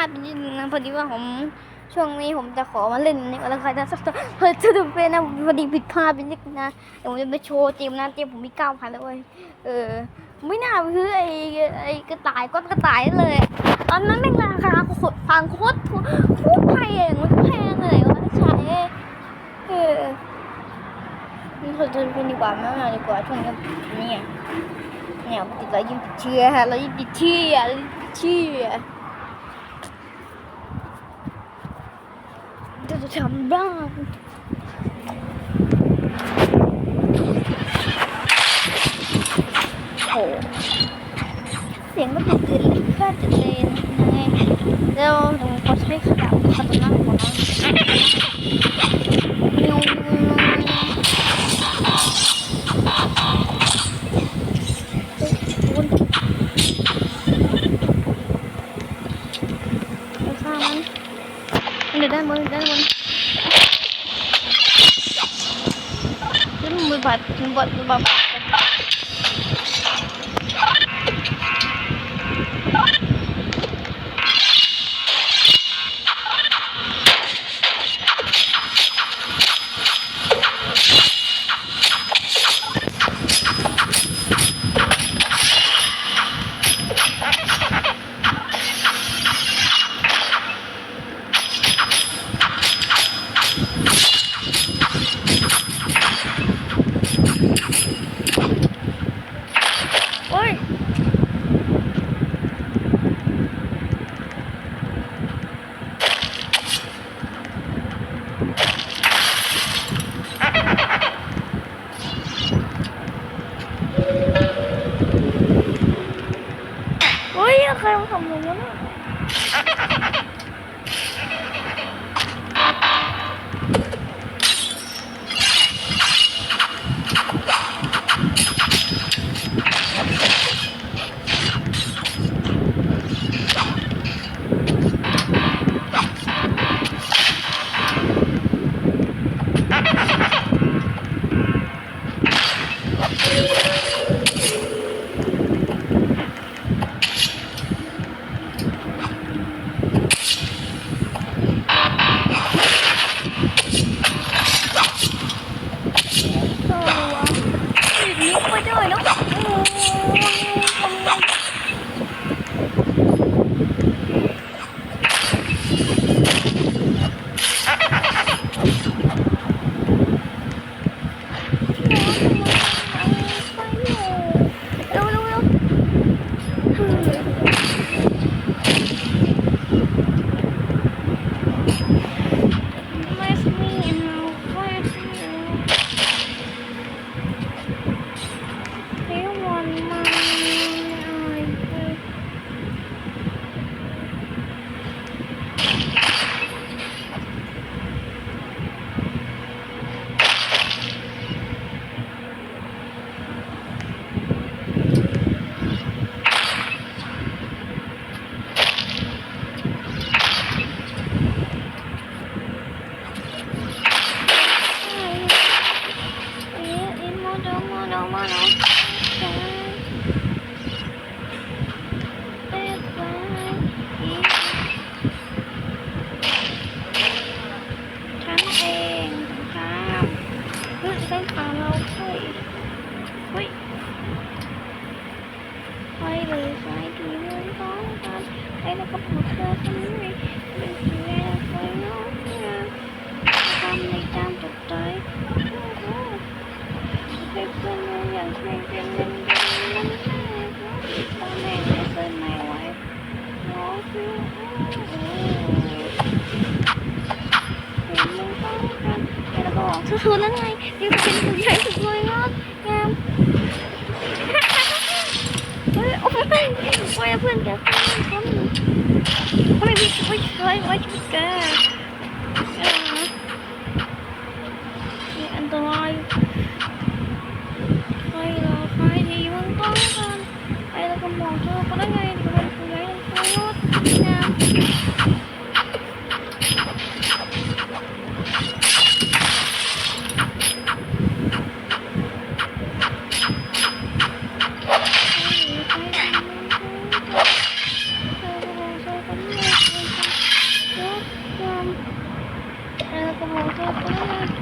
าดไปนิดนึงนะพอดีว่าผมช่วงนี้ผมจะขอมาเล่นในวันละครนะสักตัวเพื่อจะดูเป็นนะพอดีผิดพลาดไปนิดนึงนะเดี๋ยวผมจะไปโชว์เตรียมนะเตรียมผมมีเก้าพันแล้วเว้ยเออ ไม่น่าไปซื้อไอ้ไอ้กระต่ายก้อนกระต่ายนั่นเลยตอนนั้นแม่งราคาโคตรฟังโคตรโคตรแพงมันแพงเลยวะใช่เออนี่เราจะเป็นดีกว่าไม่เอาดีกว่าช่วงนี้เนี่ยเนี่ยติดอะไรยิ่งติดเชื้อฮะเรายิ่งติดเชื้อเรายิ่งติดเชื้อจะจะ ทำบ้างเสียงก็ตื่นตื่นเลยก็ตื่นเลยยังไงแล้วหนูก็ใช้ขยับขยับนั่งก่อนนะนิววนไปฆ่ามันเดี๋ยวได้มันได้มือบาดมือบา ดมือ โอ้เพื่อนแกเพื่อนฉันทำไมพี่ช่วยช่วยไว้ช่วยแกนี่อันตรายใครเรอใครดีมึงต้องกันไอ้แล้วก็มองเธอเขาได้ไง Đồng.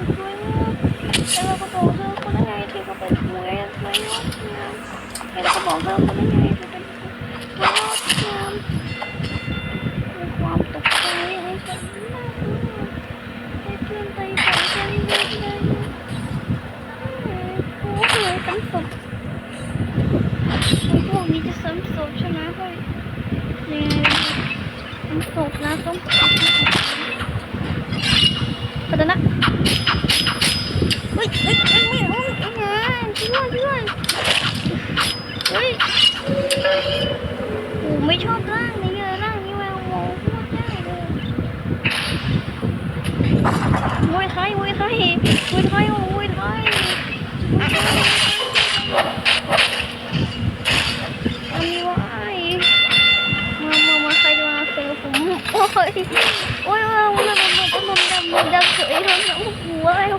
แล้วก็บอกเธอคนนั้นไงที่เขาเป็นมวยมวยงดงามแล้วก็บอกเธอคนนั้นไงที่เป็นมวยงดงามมีความตกใจให้ฉันน่ากลัวให้เพื่อนไปฝันใจเย็นเลยโอ้โหซ้ำศพพวกนี้จะซ้ำศพใช่ไหมยังไงซ้ำศพนะซ้ำศพปัตนะ เฮ้ยเฮ้ยเฮ้ยไม่เอาไม่เอาช่วยช่วยเฮ้ยโอ้ไม่ชอบร่างเลยร่างนี้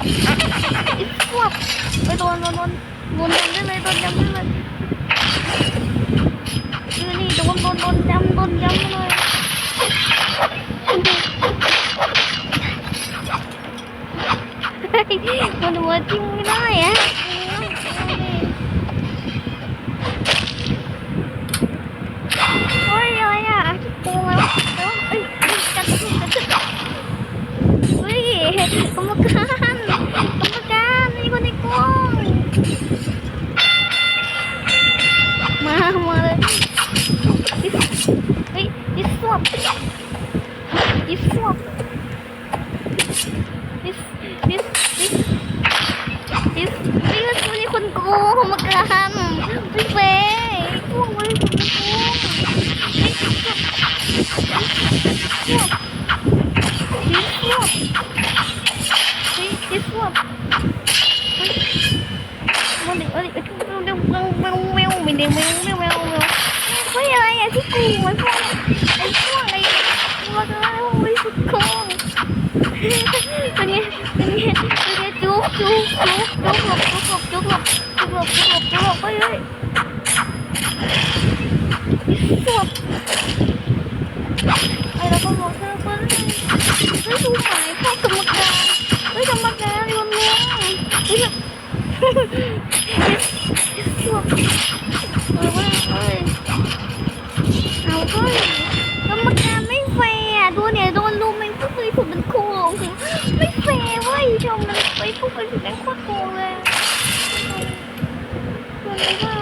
เฮ้ยอิสวกไปโดนโดนโดนโดนจำได้เลยโดนยำได้เลยคือนี่โดนโดนโดนยำโดนยำเลยเฮ้ยมันหัวจิ้มไม่ได้อะ เฮ้ยอะไรอะที่โกงแล้วแล้วเอ้ยจัดจัดจัดเฮ้ยกรรมการกรรมการนี่คนในกล้องมามาเลยเฮ้ยดิสวบดิสวบดิสดิสดิสดิสนี่ก็คือคนโกงกรรมการไม่เฟ้พวกมันคนโกง ดิสวบเฮ้ยดิสวบเฮ้ย มันเด็กเอ้ยเอ้ยเร็วเร็วเร็วเร็วเร็วไม่เด็กเร็วเร็วเร็วเร็วเฮ้ยอะไรอะที่กูไอ้พวกไอ้พวกไอ้พวกอะไรไอ้สุดโกงเป็นไงเป็นไงเป็นไงจุกจุกจุกจุกหลบจุกหลบจุกหลบจุกหลบจุกหลบจุกหลบเฮ้ยเฮ้ยดิสวบ เอาเฮ้ยกรรมการไม่แฟร์อะดูเนี่ยโดนลุมมันก็เคยถูกมันโกงไม่แฟร์เว้ยชมมันไปพวกไปถูกม่งโคตรโกงเลยมันไม่ได้